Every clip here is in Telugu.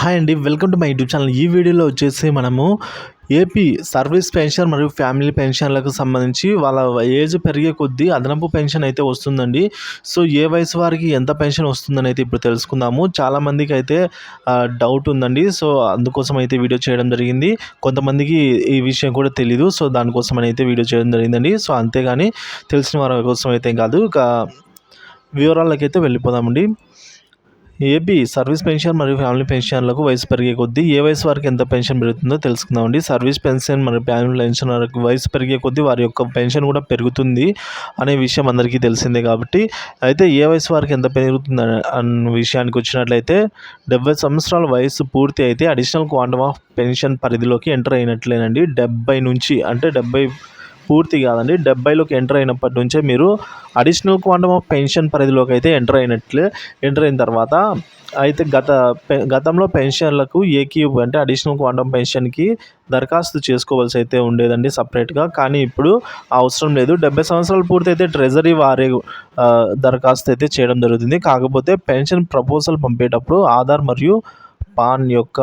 హాయ్ అండి welcome to my YouTube channel. ఈ వీడియోలో వచ్చేసి మనము ఏపీ సర్వీస్ పెన్షన్ మరియు ఫ్యామిలీ పెన్షన్లకు సంబంధించి వాళ్ళ ఏజ్ పెరిగే కొద్దీ అదనపు పెన్షన్ అయితే వస్తుందండి. సో ఏ వయసు వారికి ఎంత పెన్షన్ వస్తుందని అయితే ఇప్పుడు తెలుసుకుందాము. చాలామందికి అయితే డౌట్ ఉందండి. సో అందుకోసం అయితే వీడియో చేయడం జరిగింది. కొంతమందికి ఈ విషయం కూడా తెలీదు. సో దానికోసం అయితే వీడియో చేయడం జరిగిందండి. సో అంతేగాని తెలిసిన వారి కోసం అయితే కాదు. ఇక వివరాలకైతే వెళ్ళిపోదామండి. ఏపీ సర్వీస్ పెన్షన్ మరియు ఫ్యామిలీ పెన్షన్లకు వయసు పెరిగే కొద్దీ ఏ వయసు వారికి ఎంత పెన్షన్ పెరుగుతుందో తెలుసుకుందామండి. సర్వీస్ పెన్షన్ మరియు ఫ్యామిలీ పెన్షన్ వరకు వయసు పెరిగే కొద్దీ వారి యొక్క పెన్షన్ కూడా పెరుగుతుంది అనే విషయం అందరికీ తెలిసిందే కాబట్టి అయితే ఏ వయసు వారికి ఎంత పెరుగుతుంది అన్న విషయానికి వచ్చినట్లయితే డెబ్బై సంవత్సరాల వయసు పూర్తి అయితే అడిషనల్ క్వాంటమ్ ఆఫ్ పెన్షన్ పరిధిలోకి ఎంటర్ అయినట్లేనండి. డెబ్బై నుంచి అంటే డెబ్బై పూర్తి కాదండి. డెబ్బైలోకి ఎంటర్ అయినప్పటి నుంచే మీరు అడిషనల్ క్వాంటమ్ ఆఫ్ పెన్షన్ పరిధిలోకి అయితే ఎంటర్ అయినట్లే ఎంటర్ అయిన తర్వాత అయితే గత గతంలో పెన్షన్లకు ఏకీ అంటే అడిషనల్ క్వాంటమ్ పెన్షన్కి దరఖాస్తు చేసుకోవాల్సి అయితే ఉండేదండి సపరేట్గా. కానీ ఇప్పుడు అవసరం లేదు. డెబ్బై సంవత్సరాలు పూర్తి అయితే ట్రెజరీ వారే దరఖాస్తు అయితే చేయడం జరుగుతుంది. కాకపోతే పెన్షన్ ప్రపోజల్ పంపేటప్పుడు ఆధార్ మరియు పాన్ యొక్క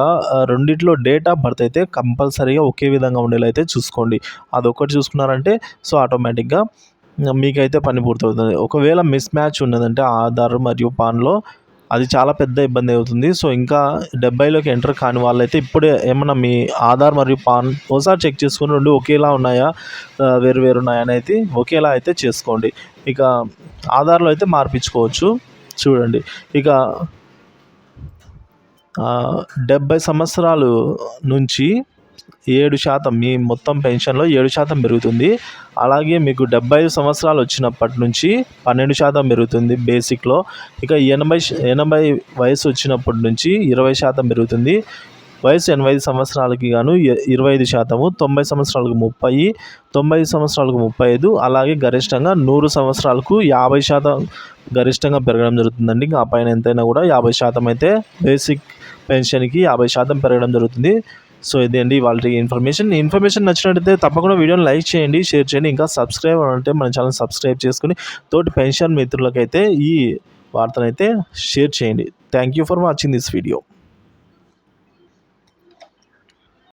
రెండిట్లో డేట్ ఆఫ్ బర్త్ అయితే కంపల్సరీగా ఒకే విధంగా ఉండేలా అయితే చూసుకోండి. అదొకటి చూసుకున్నారంటే సో ఆటోమేటిక్గా మీకైతే పని పూర్తవుతుంది. ఒకవేళ మిస్ మ్యాచ్ ఉన్నదంటే ఆధార్ మరియు పాన్లో అది చాలా పెద్ద ఇబ్బంది అవుతుంది. సో ఇంకా డెబ్బైలోకి ఎంటర్ కాని వాళ్ళైతే ఇప్పుడే ఏమన్నా మీ ఆధార్ మరియు పాన్ ఒకసారి చెక్ చేసుకుని రెండు ఒకేలా ఉన్నాయా వేరు వేరు ఉన్నాయా అని అయితే ఒకేలా అయితే చేసుకోండి. ఇక ఆధార్లో అయితే మార్పించుకోవచ్చు చూడండి. ఇక డెబ్బై సంవత్సరాలు నుంచి ఏడు శాతం మీ మొత్తం పెన్షన్లో ఏడు శాతం పెరుగుతుంది. అలాగే మీకు డెబ్బై ఐదు సంవత్సరాలు వచ్చినప్పటి నుంచి పన్నెండు శాతం పెరుగుతుంది బేసిక్లో. ఇక ఎనభై ఎనభై వయసు వచ్చినప్పటి నుంచి ఇరవై శాతం పెరుగుతుంది. వయసు ఎనభై ఐదు సంవత్సరాలకి గాను ఇరవై ఐదు శాతము తొంభై సంవత్సరాలకు ముప్పై తొంభై సంవత్సరాలకు ముప్పై ఐదు అలాగే గరిష్టంగా నూరు సంవత్సరాలకు యాభై శాతం గరిష్టంగా పెరగడం జరుగుతుందండి. ఆ పైన ఎంతైనా కూడా యాభై శాతం అయితే బేసిక్ పెన్షన్కి యాభై శాతం పెరగడం జరుగుతుంది. సో ఇది అండి వాళ్ళ ఇన్ఫర్మేషన్. ఇన్ఫర్మేషన్ నచ్చినట్టయితే తప్పకుండా వీడియోని లైక్ చేయండి షేర్ చేయండి ఇంకా సబ్స్క్రైబ్ అంటే మన ఛానల్ సబ్స్క్రైబ్ చేసుకుని తోటి పెన్షన్ మిత్రులకైతే ఈ వార్తనైతే షేర్ చేయండి. Thank you for watching this video.